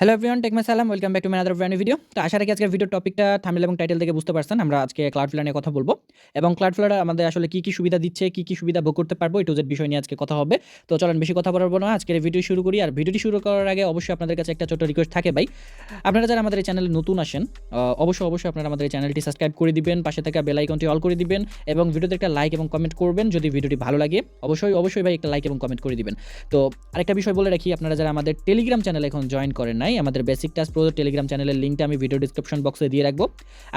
Hello everyone take my সালাম welcome back to my other brand video তো আশা রাখি আজকের ভিডিও টপিকটা থামিল এবং টাইটেল থেকে বুঝতে পারছেন। আমরা আজকে ক্লাউড ফ্লার নিয়ে কথা বলব। এবং ক্লাউড ফ্লার আমাদের আসলে কী কী সুবিধা দিচ্ছে, কী কী সুবিধা ভোগ করতে পারব এটু বিষয় নিয়ে আজকে কথা হবে। তো চলেন বেশি কথা বলব না, আজকের ভিডিও শুরু করি। আর ভিডিওটি শুরু করার আগে অবশ্যই আপনাদের কাছে একটা ছোট রিকোয়েস্ট থাকে ভাই। আপনারা যারা আমাদের এই চ্যানেলে নতুন আসেন অবশ্যই অবশ্যই আপনারা আমাদের এই চ্যানেলটি সাবস্ক্রাইব করে দিবেন, পাশে থাকা বেল আইকনটি অল করে দিবেন, এবং ভিডিওতে একটা লাইক এবং কমেন্ট করবেন যদি ভিডিওটি ভালো লাগে। অবশ্যই অবশ্যই ভাই একটা লাইক এবং কমেন্ট করে দিবেন। তো আরেকটা বিষয় বলে রাখি, আপনারা যারা আমাদের টেলিগ্রাম চ্যানেল এখন জয়েন করেন নাই আমাদের বেসিক টাস প্রো টেলিগ্রাম চ্যানেলের লিঙ্কটা আমি ভিডিও ডিসক্রিপশন বক্সে দিয়ে রাখব।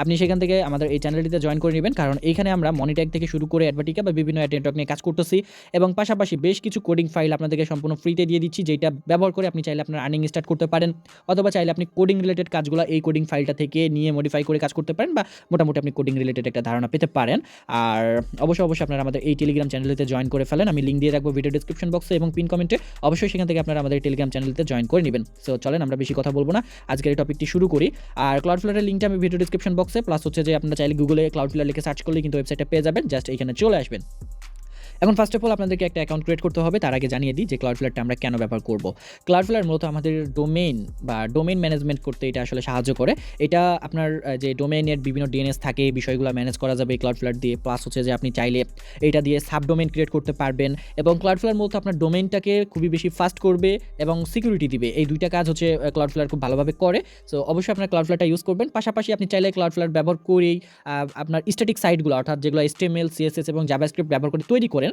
আপনি সেখান থেকে আমাদের এই চ্যানেলটিতে জয়েন করে নেবেন, কারণ এইখানে আমরা মনিট্যাগ থেকে শুরু করে অ্যাডভার্টিকা বা বিভিন্ন অ্যাড নেটওয়ার্ক নিয়ে কাজ করতেছি এবং পাশাপাশি বেশ কিছু কোডিং ফাইল আপনাদেরকে সম্পূর্ণ ফ্রিতে দিয়ে দিচ্ছি, যেটা ব্যবহার করে আপনি চাইলে আপনার আর্নিং স্টার্ট করতে পারেন, অথবা চাইলে আপনি কোডিং রিলেটেড কাজগুলো এই কোডিং ফাইলটা থেকে নিয়ে মডিফাই করে কাজ করতে পারেন বা মোটামুটি আপনি কোডিং রিলেটেড একটা ধারণা পেতে পারেন। আর অবশ্যই অবশ্যই আপনারা আমাদের এই টেলিগ্রাম চ্যানেলটিতে জয়েন করে ফেলেন, আমি লিঙ্ক দিয়ে রাখব ভিডিও ডিসক্রিপশন বক্সে এবং পিন কমেন্টে অবশ্যই সেখান থেকে আপনারা আমাদের টেলিগ্রাম চ্যানেলটিতে জয়েন করে নেবেন। সো চলেন আমরা বেশি কথা বলব না। আজকের এই টপিকটি শুরু করি। আর ক্লাউড ফ্লারের লিঙ্কটা আমি ভিডিও ডিসক্রিপশন বক্সে প্লাস হচ্ছে যে আপনারা চাইলে গুগলে ক্লাউড ফ্লার লিখে সার্চ করলে কিন্তু ওয়েবসাইটে পেয়ে যাবেন। জাস্ট এখানে চলে আসবেন। এখন ফার্স্ট অফ অল আপনাদেরকে একটা অ্যাকাউন্ট ক্রিয়েট করতে হবে, তার আগে জানিয়ে দিই যে ক্লাউড ফ্লারটা আমরা কেন ব্যবহার করব। ক্লাউড ফ্লার মূলত আমাদের ডোমেইন বা ডোমেইন ম্যানেজমেন্ট করতে এটা আসলে সাহায্য করে। এটা আপনার যে ডোমেইনের বিভিন্ন ডিএনএস থাকে, এই বিষয়গুলো ম্যানেজ করা যাবে ক্লাউড ফ্লার দিয়ে। প্লাস হচ্ছে যে আপনি চাইলে এটা দিয়ে সাব ডোমেইন ক্রিয়েট করতে পারবেন এবং ক্লাউড ফ্লার মূলত আপনার ডোমেইনটাকে খুবই বেশি ফাস্ট করবে এবং সিকিউরিটি দিবে। এই দুইটা কাজ হচ্ছে ক্লাউড ফ্লার খুব ভালোভাবে করে। সো অবশ্যই আপনার ক্লাউড ফ্লারটা ইউজ করবেন। পাশাপাশি আপনি চাইলে ক্লাউড ফ্লার ব্যবহার করেই আপনার স্ট্যাটিক সাইটগুলো অর্থাৎ যেগুলো এসটিএমএল সিএসএস এবং জাভাস্ক্রিপ্ট ব্যবহার করে তৈরি করেন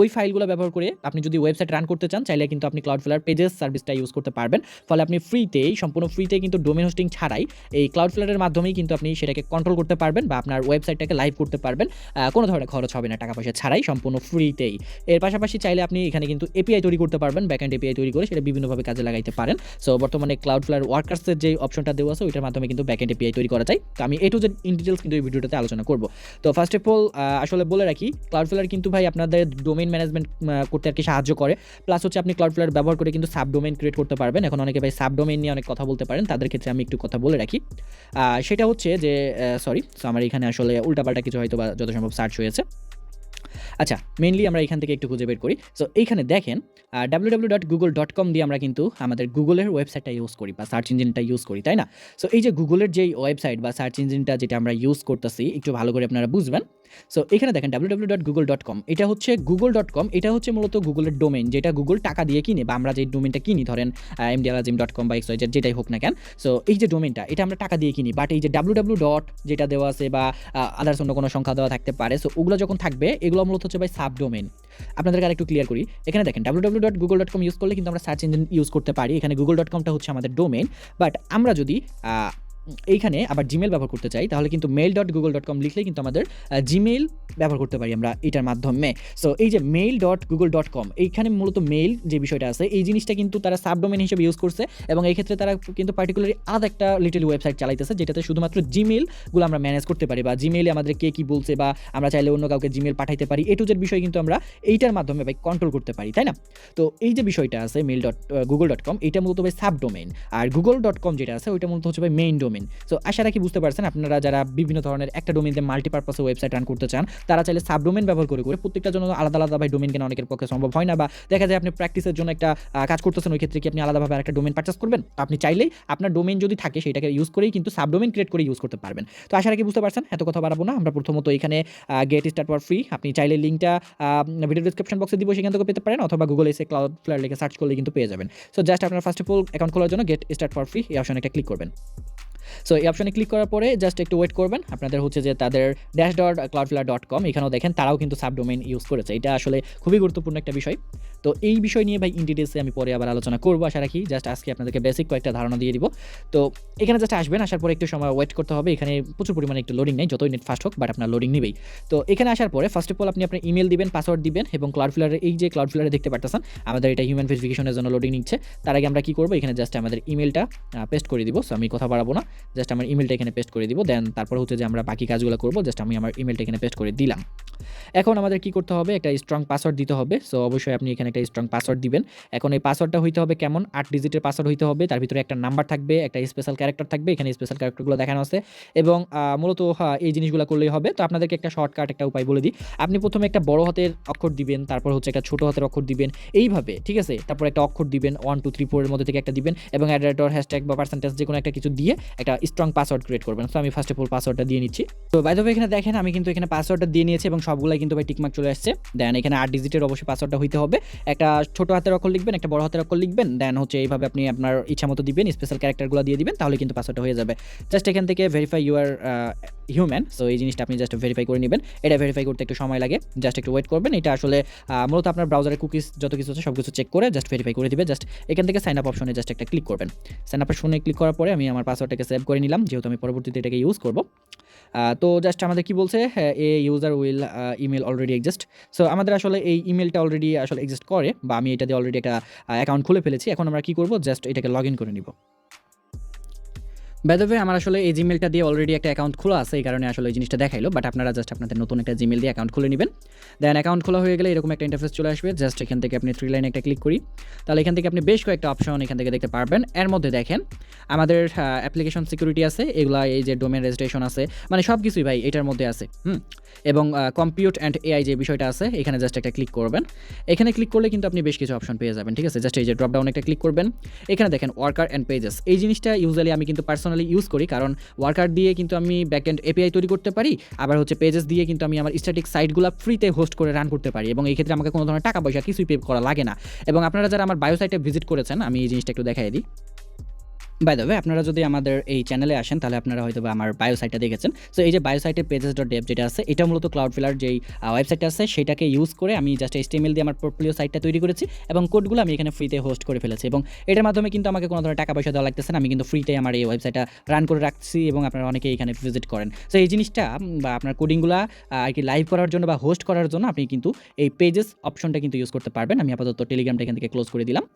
ওই ফাইলগুলো ব্যবহার করে আপনি যদি ওয়েবসাইট রান করতে চান, চাইলে কিন্তু আপনি ক্লাউড ফ্লার পেজেস সার্ভিসটা ইউজ করতে পারবেন। ফলে আপনি ফ্রিতেই সম্পূর্ণ ফ্রিতে কিন্তু ডোমেন হোস্টিং ছাড়াই এই ক্লাউড ফ্লারের মাধ্যমেই কিন্তু আপনি সেটাকে কন্ট্রোল করতে পারবেন বা আপনার ওয়েবসাইটটাকে লাইভ করতে পারবেন। কোনো ধরনের খরচ হবে না টাকা পয়সা ছাড়াই সম্পূর্ণ ফ্রিতেই এর পাশাপাশি চাইলে আপনি এখানে কিন্তু এপিআই তৈরি করতে পারবেন ব্যাক ব্যাকএন্ড এপিআই তৈরি করে সেটা বিভিন্নভাবে কাজে লাগাইতে পারেন। সো বর্তমানে ক্লাউড ফ্লার ওয়ার্কার্সের যে অপশনটা দেওয়া আছে, ওইটার মাধ্যমে কিন্তু ব্যাক ব্যাকএন্ড এপিআই তৈরি করা যায়। তো আমি এ টু ইন ডিটেলস কিন্তু এই ভিডিওটাতে আলোচনা করব। তো ফার্স্ট অফ অল আসলে বলে রাখি ক্লাউড ফ্লার কিন্তু ভাই আপনাদের ডোমেইন ম্যানেজমেন্ট করতে আর কি সাহায্য করে। প্লাস হচ্ছে আপনি ক্লাউড ফ্লার ব্যবহার করে কিন্তু সাব ডোমেইন ক্রিয়েট করতে পারবেন। এখন অনেকে ভাই সাব নিয়ে অনেক কথা বলতে পারেন, তাদের ক্ষেত্রে আমি একটু কথা বলে রাখি। সেটা হচ্ছে যে সরি আমার এখানে আসলে উল্টাপাল্টা কিছু হয়তো বা যত সম্ভব সার্চ হয়েছে। আচ্ছা মেইনলি আমরা এখান থেকে একটু খুঁজে বের করি। সো এইখানে দেখেন W W dot Google dot com দিয়ে আমরা কিন্তু আমাদের গুগলের ওয়েবসাইটটা ইউজ করি বা সার্চ ইঞ্জিনটা ইউজ করি, তাই না? সো এই যে গুগলের যেই ওয়েবসাইট বা সার্চ ইঞ্জিনটা যেটা আমরা ইউজ করতেছি, একটু ভালো করে আপনারা বুঝবেন। সো এখানে দেখেন W W dot Google dot com এটা হচ্ছে গুগল ডট কম এটা হচ্ছে মূলত গুগলের ডোমেন যেটা গুগল টাকা দিয়ে কিনে বা আমরা যে ডোমেনটা কিনি, ধরেন এমডি আলাজিম ডট কম বা এক্স যেটাই হোক না কেন। সো এই যে ডোমেনটা এটা আমরা টাকা দিয়ে কিনি বাট এই যে ডাব্লিউ ডাব্লিউ ডট যেটা দেওয়া আছে বা আদার্স অন্য কোনো সংখ্যা দেওয়া থাকতে পারে সো ওগুলো যখন থাকবে, এগুলো মূলত হচ্ছে ভাই সাব ডোমেন আপনাদেরকে আরেকটু ক্লিয়ার করি, এখানে দেখেন W W dot Google dot com use করলে কিন্তু আমরা সার্চ ইঞ্জিন ইউজ করতে পারি, এখানে গুগল ডট কমটা হচ্ছে আমাদের ডোমেন বাট আমরা যদি এইখানে আবার জিমেল ব্যবহার করতে চাই, তাহলে কিন্তু mail dot Google dot com লিখলে কিন্তু আমাদের জিমেল ব্যবহার করতে পারি আমরা এটার মাধ্যমে। সো এই যে mail dot Google dot com এইখানে মূলত মেল যে বিষয়টা আছে, এই জিনিসটা কিন্তু তারা সাবডোমেন হিসেবে ইউজ করছে এবং এই ক্ষেত্রে তারা কিন্তু পার্টিকুলারলি আলাদা একটা লিটল ওয়েবসাইট চালাইতেছে, যেটাতে শুধুমাত্র জিমেলগুলো আমরা ম্যানেজ করতে পারি বা জিমেলে আমাদের কে কী বলছে বা আমরা চাইলে অন্য কাউকে জিমেল পাঠাইতে পারি এ টু বিষয় কিন্তু আমরা এইটার মাধ্যমে ভাই কন্ট্রোল করতে পারি, তাই না? তো এই যে বিষয়টা আছে mail dot Google dot com এটা মূলত ভাই সাব ডোমেন আর গুগল ডট কম যেটা আছে, ওইটা মূলত হচ্ছে ভাই মেইন ডোমেন সো আশা রাখি বুঝতে পারছেন, আপনারা যারা বিভিন্ন ধরনের একটা ডোমেনতে মাল্টিপারপাসে ওয়েবসাইট রান করতে চান, তারা চাইলে সাব ডোমেন ব্যবহার করে করে প্রত্যেকটা জন্য আলাদা আলাদা ভাই ডোমেন কেনা অনেকের পক্ষে সম্ভব হয় না বা দেখা যায় আপনি প্র্যাকটিসের জন্য একটা কাজ করতেছেন, ওই ক্ষেত্রে কি আপনি আলাদাভাবে একটা ডোমেন পারচেস করবেন? আপনি চাইলেই আপনার ডোমেন যদি থাকে সেটাকে ইউজ করেই কিন্তু সাব ডোমেন ক্রিয়েট করে ইউজ করতে পারবেন। তো আশা রাখি বুঝতে পারছেন, এত কথা বাড়াবো না, আমরা প্রথমত এখানে গেট স্টার্ট ফর ফ্রি আপনি চাইলে লিঙ্কটা ভিডিও ডিসক্রিপশন বক্সে দিব, সেখান থেকে পেতে পারেন, অথবা গুগল এসে ক্লাউড ফ্লার লিখে সার্চ করলে কিন্তু পেয়ে যাবেন। সো জাস্ট আপনার ফার্স্ট অফ অল অ্যাকাউন্ট খোলার জন্য গেট স্টার্ট ফর ফ্রি এই অপশনে একটা ক্লিক করবেন। সো এই অপশনে ক্লিক করার পরে জাস্ট একটু ওয়েট করবেন। আপনাদের হচ্ছে যে তাদের dash dot Cloudflare dot com এখানেও দেখেন, তারাও কিন্তু সাবডোমেন ইউজ করেছে। এটা আসলে খুবই গুরুত্বপূর্ণ একটা বিষয়। তো এই বিষয় নিয়ে ভাই ইন ডিটেলসে আমি পরে আবার আলোচনা করব, আশা রাখি। জাস্ট আজকে আপনাদেরকে বেসিক কয়েকটা ধারণা দিয়ে দিব। তো এখানে জাস্ট আসবেন, আসার পরে একটু সময় ওয়েট করতে হবে। এখানে প্রচুর পরিমাণে একটু লোডিং নেই, যতই নেট ফাস্ট হোক বাট আপনার লোডিং নেবেই। তো এখানে আসার পরে ফার্স্ট অফ অল আপনি আপনার ইমেল দিবেন পাসওয়ার্ড দিবেন, এবং ক্লাউডফ্লারের এই যে ক্লাউডফ্লারে দেখতে পারতেছেন, আমাদের এটা হিউম্যান ভেরিফিকেশনের জন্য লোডিং নিচ্ছে। তার আগে আমরা কি করব? এখানে জাস্ট আমাদের ইমেলটা পেস্ট করে দিব। সো আমি কথা বাড়াবো না। জাস্ট আমার ইমেলটা এখানে পেস্ট করে দিব, দেন তারপর হচ্ছে যে আমরা বাকি কাজগুলো করব, জাস্ট আমি আমার ইমেলটা এখানে পেস্ট করে দিলাম। এখন আমাদের কি করতে হবে, একটা স্ট্রং পাসওয়ার্ড দিতে হবে সো অবশ্যই আপনি এখানে একটা স্ট্রং পাসওয়ার্ড দিবেন। এখন এই পাসওয়ার্ডটা হইতে হবে কেমন? আট ডিজিটের পাসওয়ার্ড হইতে হবে, তার ভিতরে একটা নাম্বার থাকবে, একটা স্পেশাল ক্যারেক্টার থাকবে, এখানে স্পেশাল ক্যারেক্টারগুলো দেখানো আছে। এবং মূলত এই জিনিসগুলো করলেই হবে। তো আপনাদেরকে একটা শর্টকাট একটা উপায় বলে দিই। আপনি প্রথমে একটা বড় হাতের অক্ষর দিবেন, তারপর হচ্ছে একটা ছোট হাতের অক্ষর দিবেন, এইভাবে, ঠিক আছে? তারপর একটা অক্ষর দিবেন ওয়ান টু থ্রি ফোরের মধ্যে থেকে একটা দিবেন, এবং অ্যাডারেটর হ্যাশট্যাগ বা পার্সেন্টেজ যে কোনো একটা কিছু দিয়ে একটা স্ট্রং পাসওয়ার্ড ক্রিয়েট করবেন। তো আমি ফার্স্ট অফ অল পাসওয়ার্ডটা দিয়ে নিচ্ছি। তো বাইদ এখানে দেখেন, আমি কিন্তু এখানে পাসওয়ার্ডটা দিয়ে নিয়েছি এবং সবগুলাই কিন্তু ভাই টিকমার্ক চলে আসছে। দেন এখানে আট ডিজিটের অবশ্যই পাসওয়ার্ডটা হইতে হবে। একটা ছোট হাতের অক্ষর লিখবেন, একটা বড় হাতের অক্ষর লিখবেন। দেন হচ্ছে এইভাবে আপনি আপনার ইচ্ছা মতো দিবেন স্পেশাল ক্যারেক্টারগুলো দিয়ে দিবেন, তাহলে কিন্তু পাসওয়ার্ডটা হয়ে যাবে। জাস্ট এখান থেকে ভেরিফাই ইউর হিউম্যান সো এই জিনিসটা আপনি জাস্ট ভেরিফাই করে নেবেন। এটা ভেরিফাই করতে একটু সময় লাগে। জাস্ট একটু ওয়েট করবেন। এটা আসলে মূলত আপনার ব্রাউজারের কুকিজ যত কিছু আছে সব কিছু চেক করে জাস্ট ভেরিফাই করে দিবে। জাস্ট এখান থেকে সাইন আপ অপশনে জাস্ট একটা ক্লিক করবেন। সাইন আপ অপশনে ক্লিক করার পরে আমি আমার পাসওয়ার্ডটাকে করে নিলাম, যেহেতু আমি পরবর্তীতে এটাকে ইউজ করব। তো জাস্ট আমাদের কি বলছে? A user will email already exist so আমাদের আসলে এই ইমেলটা অলরেডি আসলে এক্সিস্ট করে, বা আমি এটা দিয়ে অলরেডি একটা অ্যাকাউন্ট খুলে ফেলেছি। এখন আমরা কি করব? জাস্ট এটাকে লগ ইন করে নিব। বেদবে আমার আসলে এই জিমেলটা দিয়ে অলরেডি একটা অ্যাকাউন্ট খোলা আছে, এই কারণে আসলে এই জিনিসটা দেখাইলো বাট আপনারা জাস্ট আপনাদের নতুন একটা জিমেল দিয়ে অ্যাকাউন্ট খুলে নেবেন। দেন অ্যাকাউন্ট খোলা হয়ে গেলে এরকম একটা ইন্টারফেস চলে আসবে জাস্ট এখান থেকে আপনি থ্রি লাইনে একটা ক্লিক করি। তাহলে এখান থেকে আপনি বেশ কয়েকটা অপশন এখান থেকে দেখতে পারবেন। এর মধ্যে দেখেন, আমাদের অ্যাপ্লিকেশন সিকিউরিটি আছে, এগুলা এই যে ডোমেন রেজিস্ট্রেশন আছে মানে সব কিছুই ভাই এটার মধ্যে আছে, হুম? এবং কম্পিউট অ্যান্ড এআই যে বিষয়টা আছে, এখানে জাস্ট একটা ক্লিক করবেন। এখানে ক্লিক করলে কিন্তু আপনি বেশ কিছু অপশন পেয়ে যাবেন, ঠিক আছে? জাস্ট এই যে ড্রপ ডাউন একটা ক্লিক করবেন। এখানে দেখেন ওয়ার্কার অ্যান্ড পেজেস এই জিনিসটা ইউজুয়ালি আমি কিন্তু পার্সোনালি ইউজ করি, কারণ ওয়ার্কার দিয়ে কিন্তু আমি ব্যাক এন্ড এপিআই তৈরি করতে পারি, আবার হচ্ছে পেজেস দিয়ে কিন্তু আমি আমার স্ট্যাটিক সাইটগুলো ফ্রিতে হোস্ট করে রান করতে পারি এবং এই ক্ষেত্রে আমাকে কোনো ধরনের টাকা পয়সা কিছুই পে করা লাগে না। এবং আপনারা যারা আমার বায়োসাইটে ভিজিট করেছেন, আমি এই জিনিসটা একটু দেখাই দিই। বাই দ্য আপনারা যদি আমাদের এই চ্যানেলে আসেন, তাহলে আপনারা হয়তো বা আমার বায়ো সাইটটা দেখেছেন। সো এই যে বায়ো সাইটের পেজেস ডট ডেভ যেটা আছে, এটা মূলত ক্লাউড ফিলার যেই ওয়েবসাইটটা আছে, সেটাকে ইউজ করে আমি জাস্ট এইচটিএমএল দিয়ে আমার পোর্টফোলিও সাইটটা তৈরি করেছি এবং কোডগুলো আমি এখানে ফ্রিতে হোস্ট করে ফেলেছি। এবং এটার মাধ্যমে কিন্তু আমাকে কোনো ধরনের টাকা পয়সা দেওয়া লাগতেছে না, আমি কিন্তু ফ্রিতে আমার এই ওয়েবসাইটটা রান করে রাখছি এবং আপনারা অনেকেই এখানে ভিজিট করেন। সো এই জিনিসটা বা আপনার কোডিংগুলো আর কি লাইভ করার জন্য বা হোস্ট করার জন্য আপনি কিন্তু এই পেজেস অপশনটা কিন্তু ইউজ করতে পারবেন। আমি আপাতত টেলিগ্রামটা এখান থেকে ক্লোজ করে দিলাম।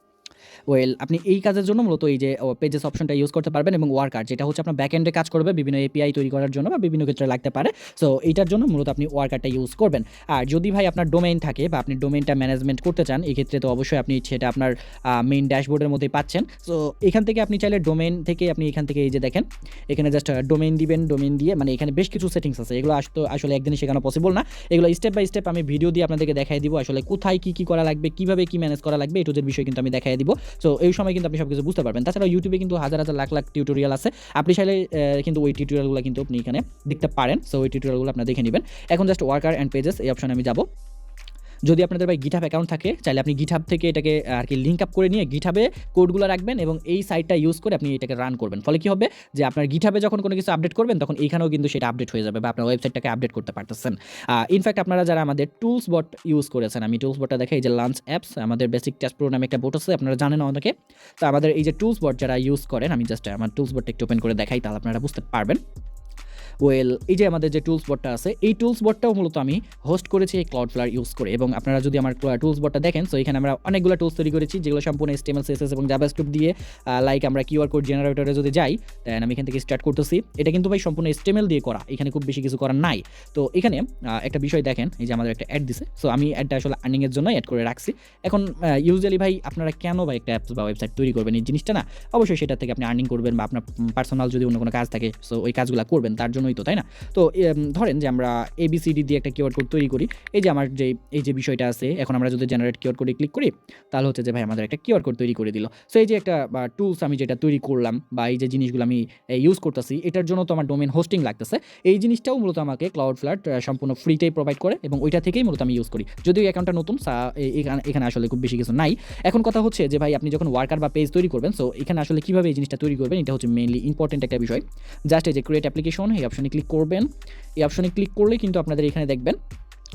ওয়েল আপনি এই কাজের জন্য মূলত এই যে পেজেস অপশনটা ইউজ করতে পারবেন এবং ওয়ার্কার যেটা হচ্ছে আপনার ব্যাক এন্ডে কাজ করবে, বিভিন্ন এপিআই তৈরি করার জন্য বা বিভিন্ন ক্ষেত্রে লাগতে পারে। সো এইটার জন্য মূলত আপনি ওয়ার্কারটা ইউজ করবেন। আর যদি ভাই আপনার ডোমেইন থাকে বা আপনি ডোমেইনটা ম্যানেজমেন্ট করতে চান, এই ক্ষেত্রে তো অবশ্যই আপনি সেটা আপনার মেইন ড্যাশবোর্ডের মধ্যেই পাচ্ছেন। সো এখান থেকে আপনি চাইলে ডোমেইন থেকে আপনি এখান থেকে এই যে দেখেন, এখানে জাস্ট ডোমেইন দিবেন ডোমেইন দিয়ে মানে এখানে বেশ কিছু সেটিংস আছে। এগুলো আসতো, আসলে একদিনে শেখানো পসিবল না। এগুলো স্টেপ বাই স্টেপ আমি ভিডিও দিয়ে আপনাদেরকে দেখাই দিব, আসলে কোথায় কী কী করা লাগবে, কীভাবে কী ম্যানেজ করা লাগবে এটুদের বিষয় কিন্তু আমি দেখাই দিব। সো এই সময় কিন্তু আপনি সব কিছু বুঝতে পারবেন। তাছাড়া ইউটিউবে কিন্তু হাজার হাজার লাখ লাখ টিউটোরিয়াল আছে। আপনি চাইলে কিন্তু ওই টিউটোরিয়ালগুলো কিন্তু আপনি এখানে দেখতে পারেন। সো ওই টিউটোরিয়ালগুলো আপনি দেখে নেবেন। এখন জাস্ট ওয়ার্কার অ্যান্ড পেজেস এই অপশনে আমি যাব। যদি আপনাদের ভাই গিটহাব অ্যাকাউন্ট থাকে, চাইলে আপনি গিটহাব থেকে এটাকে আর কি লিঙ্ক আপ করে নিয়ে গিটহাবে কোডগুলো রাখবেন এবং এই সাইটটা ইউজ করে আপনি এটাকে রান করবেন। ফলে কি হবে? যে আপনার গিটহাবে যখন কোনো কিছু আপডেট করবেন, তখন এইখানেও কিন্তু সেটা আপডেট হয়ে যাবে বা আপনার ওয়েবসাইটটাকে আপডেট করতে পারতেছেন। ইনফ্যাক্ট আপনারা যারা আমাদের টুলস বট ইউজ করেছেন, আমি টুলস বটটা দেখাই যে লাঞ্চ অ্যাপস আমাদের বেসিক টেস্ট প্রো নামে একটা বোট আছে, আপনারা জানেন অনেকে তো আমাদের এই যে টুলস বট যারা ইউজ করেন, আমি জাস্ট আমার টুলস বটটা একটু ওপেন করে দেখাই, তাহলে আপনারা বুঝতে পারবেন। ওয়েল এই যে আমাদের যে টুলস বটটা আছে, এই টুলস বটটাও মূলত আমি হোস্ট করেছি এই ক্লাউড ফ্লার ইউজ করে। এবং আপনারা যদি আমার টুলস বটটা দেখেন সো এখানে আমরা অনেকগুলো টুলস তৈরি করেছি, যেগুলো সম্পূর্ণ এসটিএমএল সিএসএস এবং জাভাস্ক্রিপ্ট দিয়ে লাইক আমরা কিউআর কোড জেনারেটরে যদি যাই দেন আমি এখান থেকে স্টার্ট করতেছি। এটা কিন্তু ভাই সম্পূর্ণ এসটিএমএল দিয়ে করা, এখানে খুব বেশি কিছু করার নাই। তো এখানে একটা বিষয় দেখেন, এই যে আমাদের একটা অ্যাড দিছে সো আমি অ্যাডটা আসলে আর্নিংয়ের জন্য অ্যাড করে রাখছি। এখন ইউজুয়ালি ভাই আপনারা কেন ভাই একটা অ্যাপস বা ওয়েবসাইট তৈরি করবেন? এই জিনিসটা না, অবশ্যই সেটা থেকে আপনি আর্নিং করবেন বা আপনার পার্সোনাল যদি অন্য কোনো কাজ থাকে সো ওই কাজগুলো করবেন, তার জন্যই তো তাই না? তো ধরেন যে আমরা এবিসিডি দিয়ে একটা কিওয়ার্ড কোড তৈরি করি, এই যে আমার যে, এই যে বিষয়টা আছে, এখন আমরা যদি জেনারেট কিওয়ার্ড কোডে ক্লিক করি, তাহলে হচ্ছে যে ভাই আমাদের একটা কিওয়ার্ড কোড তৈরি করে দিল। সো এই যে একটা টুলস আমি যেটা তৈরি করলাম, বা, এই যে জিনিসগুলো আমি ইউজ করতেছি, এটার জন্য তো আমার ডোমেন হোস্টিং লাগতেছে। এই জিনিসটাও মূলত আমাকে ক্লাউড ফ্লাট সম্পূর্ণ ফ্রিতেই প্রোভাইড করে এবং ওইটা থেকেই মূলত আমি ইউজ করি। যদিও অ্যাকাউন্টটা নতুন, সা- এখানে আসলে খুব বেশি কিছু নাই। এখন কথা হচ্ছে যে ভাই আপনি যখন ওয়ার্কার বা পেজ তৈরি করবেন সো এখানে আসলে কীভাবে এই জিনিসটা তৈরি করবেন, এটা হচ্ছে মেইনলি ইম্পর্টেন্ট একটা বিষয়। জাস্ট এই যে ক্রিয়েট অ্যাপ্লিকেশন এই অপশনে ক্লিক করবেন। এই অপশনে ক্লিক করলে কিন্তু আপনাদের এখানে দেখবেন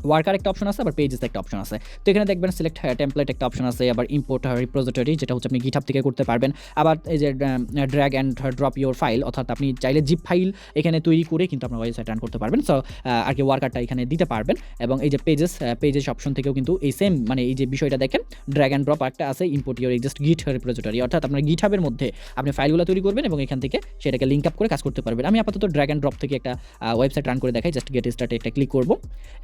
ওয়ার্কার একটা অপশন আছে, আবার পেজেস একটা অপশন আছে। তো এখানে দেখবেন সিলেক্ট টেমপ্লেট একটা অপশন আছে, আবার ইম্পোর্ট রিপোজিটরি যেটা হচ্ছে আপনি গিটহাব থেকে করতে পারবেন। আবার এই যে drag and drop your file অর্থাৎ আপনি চাইলে জিপ ফাইল এখানে তৈরি করে কিন্তু আপনার ওয়েবসাইট রান করতে পারবেন। সো আর কি ওয়ার্কারটা এখানে দিতে পারবেন। এবং এই যে পেজেস পেজেস অপশন থেকেও কিন্তু এই সেম মানে এই যে বিষয়টা দেখেন ড্র্যাগ অ্যান্ড ড্রপ একটা আছে import your just git repository অর্থাৎ আপনার গিটহাবের মধ্যে আপনি ফাইলগুলো তৈরি করবেন এবং এখান থেকে সেটাকে লিঙ্ক আপ করে কাজ করতে পারবেন। আমি আপাতত ড্র্যাগ অ্যান্ড ড্রপ থেকে একটা ওয়েবসাইট রান করে দেখাই জাস্ট গেট স্টার্টে একটা ক্লিক করব।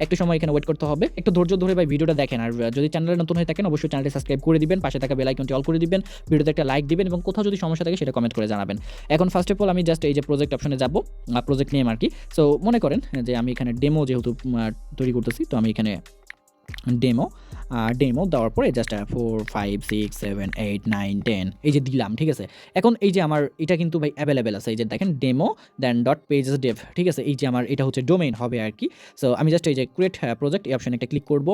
একটু সময় এখানে ওয়েট করতে হবে? একটু ধৈর্য ধরে ভাই ভিডিওটা দেখেন। আর যদি চ্যানেলে নতুন হয়ে থাকেন, অবশ্যই চ্যানেলটি সাবস্ক্রাইব করে দিবেন, পাশে থাকা বেল আইকনটি অল করে দিবেন, ভিডিওতে একটা লাইক দিবেন এবং কোথাও যদি সমস্যা থাকে সেটা কমেন্ট করে জানাবেন। এখন ফার্স্ট অফ অল আমি জাস্ট এই যে প্রজেক্ট অপশনে যাব প্রজেক্ট নিয়ে আর কি। সো মনে করেন যে আমি এখানে ডেমো যেহেতু তৈরি করতেছি, তো আমি এখানে ডেমো ডেমো দেওয়ার পরে just four five six seven eight nine ten এই যে দিলাম, ঠিক আছে? এখন এই যে আমার, এটা কিন্তু ভাই অ্যাভেলেবেল আছে, এই যে দেখেন demo then dot pages dev ঠিক আছে? এই যে আমার, এটা হচ্ছে ডোমেইন হবে আর কি। সো আমি জাস্ট এই যে ক্রিয়েট প্রজেক্ট এই অপশানে একটা ক্লিক করব।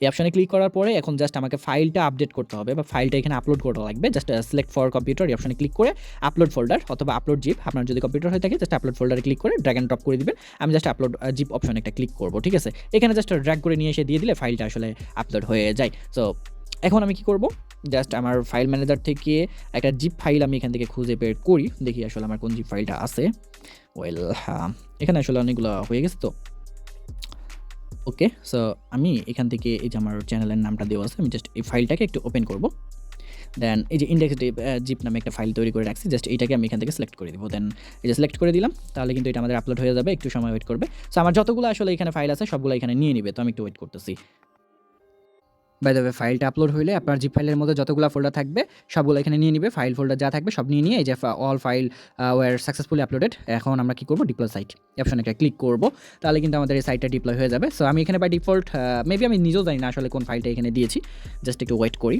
এই অপশানে ক্লিক করার পরে এখন জাস্ট আমাকে ফাইলটা আপডেট করতে হবে বা ফাইলটা এখানে আপলোড করা লাগবে। জাস্ট সিলেক্ট ফর কম্পিউটার এই অপশানে ক্লিক করে আপলোড ফোল্ডার অথবা আপলোড জিপ আপনার যদি কম্পিউটার হয়ে থাকে জাস্ট আপলোড ফোল্ডারে ক্লিক করে ড্র্যাগ অ্যান্ড ড্রপ করে দিবেন। আমি জাস্ট আপলোড জিপ অপশানে একটা ক্লিক করব, ঠিক আছে? এখানে জাস্ট ড্র্যাগ করে নিয়ে এসে দিয়ে দিলে ফাইলটা আসলে আপলোড হয়ে যায়। সো এখন আমি কি করব? জাস্ট আমার ফাইল ম্যানেজার থেকে একটা জিপ ফাইল আমি এখান থেকে খুঁজে বের করি। দেখি আসলে আমার কোন জিপ ফাইলটা আছে। ওয়েল এখানে আসলে অনেকগুলো হয়ে গেছে তো। ওকে সো আমি এখান থেকে এই যে আমার চ্যানেলের নামটা দেওয়া আছে, আমি জাস্ট এই ফাইলটাকে একটু ওপেন করব। দেন এই যে ইন্ডেক্স ডিপ জিপ নামে একটা ফাইল তৈরি করে রাখছি জাস্ট এইটাকে আমি এখান থেকে সিলেক্ট করে দেবো। দেন এই যে সিলেক্ট করে দিলাম, তাহলে কিন্তু এটা আমাদের আপলোড হয়ে যাবে, একটু সময় ওয়েট করবে। সো আমার যতগুলো আসলে এখানে ফাইল আছে, সবগুলো এখানে নিয়ে নিবে, তো আমি একটু ওয়েট করতেছি। বাই দ্য ফাইলটা আপলোড হইলে আপনার জিপ ফাইলের মধ্যে যতগুলো ফোল্ডার থাকবে, সবগুলো এখানে নিয়ে নিবে। ফাইল ফোল্ডার যা থাকবে সব নিয়ে নিয়ে এই যে all file were successfully uploaded এখন আমরা কী করব? ডিপ্লয় সাইট অপশন একটা ক্লিক করব। তাহলে কিন্তু আমাদের এই সাইটটা ডিপ্লয় হয়ে যাবে। সো আমি এখানে বাই ডিফল্ট মেবি আমি নিজেও জানি না আসলে কোন ফাইলটা এখানে দিয়েছি। জাস্ট একটু ওয়েট করি।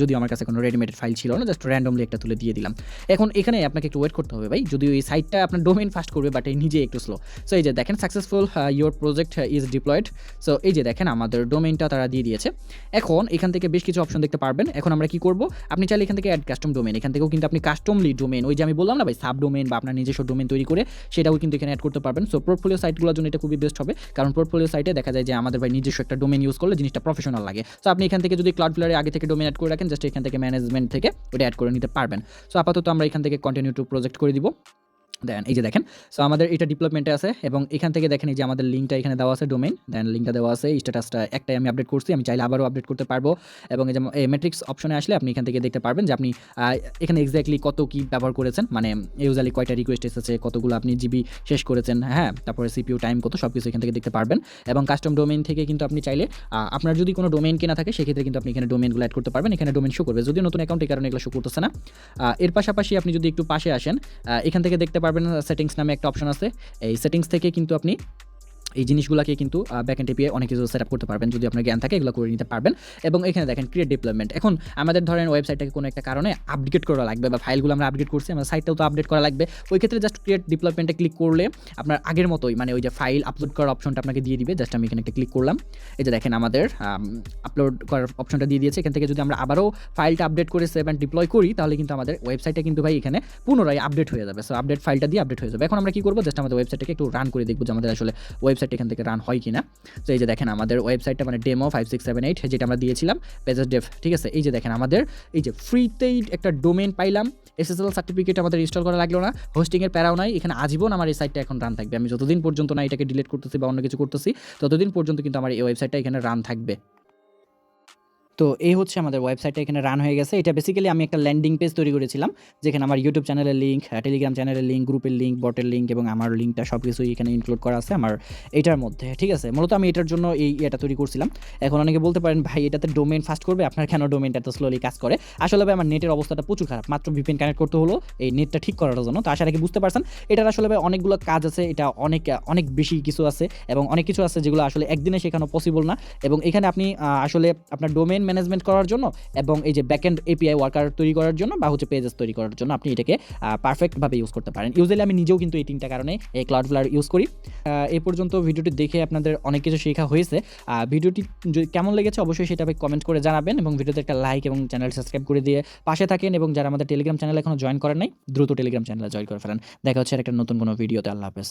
যদিও আমার কাছে কোনো রেডিমেড ফাইল ছিল না জাস্ট র্যান্ডমলি একটা তুলে দিয়ে দিলাম। এখন এখানে আপনাকে একটু ওয়েট করতে হবে ভাই, যদিও এই সাইটটা আপনার ডোমেন ফাস্ট করবে বাট এই নিজে একটু স্লো সো এই যে দেখেন successful your project is deployed so এই যে দেখেন, আমাদের ডোমেনটা তারা দিয়ে দিয়েছে। এখন এখান থেকে বেশ কিছু অপশন দেখতে পারবেন। এখন আমরা কি করব? আপনি চাইলে এখান থেকে অ্যাড কাস্টম ডোমেন এখান থেকেও কিন্তু আপনি কাস্টমলি ডোমেন ওই যে আমি বললাম না ভাই সাব ডোমেন বা আপনার নিজস্ব ডোমেন তৈরি করে, সেটাও কিন্তু এখানে অ্যাড করতে পারবেন। সো পোর্টফোলিও সাইটগুলোর জন্য এটা খুবই বেস্ট হবে। কারণ পোর্টফোলিও সাইটে দেখা যায় যে আমাদের ভাই নিজস্ব একটা ডোমেন ইউজ করলে জিনিসটা প্রফেশনাল লাগে। সো আপনি এখান থেকে যদি ক্লাউড ফ্লারে আগে থেকে ডোমেন করে রাখেন জাস্ট এখান থেকে ম্যানেজমেন্ট থেকে ওটা অ্যাড করে নিতে পারবেন। সো আপাতত আমরা এখান থেকে কন্টিনিউ টু প্রজেক্ট করে দিব। দেন, এই যে দেখেন সো আমাদের এটা ডেভেলপমেন্টে আছে এবং এখান থেকে দেখেন এই যে আমাদের লিঙ্কটা এখানে দেওয়া আছে ডোমেন দেন লিঙ্কটা দেওয়া আছে স্ট্যাটাসটা একটাই আমি আপডেট করছি, আমি চাইলে আবারও আপডেট করতে পারব এবং এই যে মেট্রিক্স অপশনে আসলে আপনি এখান থেকে দেখতে পারবেন যে আপনি এখানে এক্স্যাক্টলি কত কি ব্যবহার করেছেন মানে ইউজালি কয়টা রিকোয়েস্ট এসেছে, কতগুলো আপনি জিবি শেষ করেছেন হ্যাঁ তারপরে সিপিউ টাইম কত সব কিছু এখান থেকে দেখতে পারবেন এবং কাস্টম ডোমেন থেকে কিন্তু আপনি চাইলে আপনার যদি কোনো ডোমেন কেনা থাকে, সেক্ষেত্রে কিন্তু আপনি এখানে ডোমেনগুলো অ্যাড করতে পারবেন, এখানে ডোমেন শো করবে, যদিও নতুন অ্যাকাউন্ট এই কারণে এগুলো শো করতেছে না। এর পাশাপাশি আপনি যদি একটু পাশে আসেন এখান থেকে দেখতে পারবেন সেটিংস নামে একটা অপশন আছে। এই সেটিংস থেকে কিন্তু আপনি এই জিনিসগুলোকে কিন্তু ব্যাক এপিয়ে অনেক কিছু সেট আপ করতে পারবেন, যদি আপনার জ্ঞান থাকে, এগুলো করে নিতে পারবেন। এবং এখানে দেখেন ক্রিয়েট ডেভেলপমেন্ট এখন আমাদের ধরেন ওয়েবসাইটটাকে কোনো একটা কারণে আপডেট করা লাগবে বা ফাইলগুলো আমরা আপডেট করছি আমার সাইটটাও তো আপডেট করা লাগবে। ওই ক্ষেত্রে জাস্ট ক্রিয়েট ডেভেলপমেন্টে ক্লিক করলে আপনার আগের মতোই মানে ওই যে ফাইল আপলোড করার অপশনটা আপনাকে দিয়ে দিবে জাস্ট আমি এখানে একটা ক্লিক করলাম। এই যে দেখেন আমাদের আপলোড করার অপশনটা দিয়ে দিয়েছে। এখান থেকে যদি আমরা আবারও ফাইলটা আপডেট করে সেভ অ্যান্ড ডিপ্লয় করি, তাহলে কিন্তু আমাদের ওয়েবসাইটটা কিন্তু ভাই এখানে পুনরায় আপডেট হয়ে যাবে। সো আপডেট ফাইলটা দিয়ে আপডেট হয়ে যাবে। এখন আমরা কি করব? জাস্ট আমাদের ওয়েবসাইটটাকে একটু রান করে দেখব যে আমাদের আসলে ওয়েবসাইট এখান থেকে রান হয় কিনা। তো এই যে দেখেন আমাদের ওয়েবসাইটটা মানে demo five six seven eight যেটা আমরা দিয়েছিলাম পেজেস ডেভ ঠিক আছে? এই যে দেখেন আমাদের, এই যে ফ্রিতেই একটা ডোমেন পাইলাম এসএসএল সার্টিফিকেট আমাদের ইনস্টল করা লাগল না হোস্টিংয়ের প্যারাও নাই, এখানে আজীবন আমার এই সাইটটা এখন রান থাকবে। আমি যতদিন পর্যন্ত না এটাকে ডিলিট করতেছি বা অন্য কিছু করতেছি, ততদিন পর্যন্ত কিন্তু আমার এই ওয়েবসাইটটা এখানে রান থাকবে। তো এই হচ্ছে আমাদের ওয়েবসাইটটা এখানে রান হয়ে গেছে। এটা বেসিক্যালি আমি একটা ল্যান্ডিং পেজ তৈরি করেছিলাম, যেখানে আমার ইউটিউব চ্যানেলের লিঙ্ক টেলিগ্রাম চ্যানেলের লিঙ্ক গ্রুপের লিঙ্ক বটের লিঙ্ক এবং আমার লিঙ্কটা সব কিছুই এখানে ইনক্লুড করা আছে আমার এটার মধ্যে, ঠিক আছে? মূলত আমি এটার জন্য এই এটা তৈরি করছিলাম। এখন অনেকে বলতে পারেন, ভাই, এটাতে ডোমেন ফাস্ট করবে? আপনার কেন ডোমেনটা এত স্লোলি কাজ করে? আসলে ভাই, আমার নেটের অবস্থাটা প্রচুর খারাপ। মাত্র ভিপিএন কানেক্ট করতে হলো, এই নেটটা ঠিক করার জন্য। তো আশা রাখি বুঝতে পারছেন, এটার আসলে ভাই অনেকগুলো কাজ আছে, এটা অনেক অনেক বেশি কিছু আছে এবং অনেক কিছু আছে যেগুলো আসলে একদিনে শেখানো পসিবল না। এবং এখানে আপনি আসলে আপনার ডোমেন ম্যানেজমেন্ট করার জন্য এবং এই যে ব্যাকএন্ড এপিআই ওয়ার্কার তৈরি করার জন্য বা হচ্ছে পেজেস তৈরি করার জন্য আপনি এটাকে পারফেক্টভাবে ইউজ করতে পারেন। ইউজুয়ালি আমি নিজেও কিন্তু এই তিনটা কারণে এই ক্লাউড ফ্লার ইউজ করি এই পর্যন্ত ভিডিওটি দেখে আপনাদের অনেক কিছু শেখা হয়েছে। ভিডিওটি কেমন লেগেছে অবশ্যই সেটা কমেন্ট করে জানাবেন এবং ভিডিওতে একটা লাইক এবং চ্যানেল সাবস্ক্রাইব করে দিয়ে পাশে থাকেন এবং যারা আমাদের টেলিগ্রাম চ্যানেল এখনও জয়েন করেন নাই, দ্রুত টেলিগ্রাম চ্যানেলে জয়েন করে ফেলেন। দেখা হচ্ছে একটা নতুন কোনো ভিডিওতে আল্লাহ হাফেজ।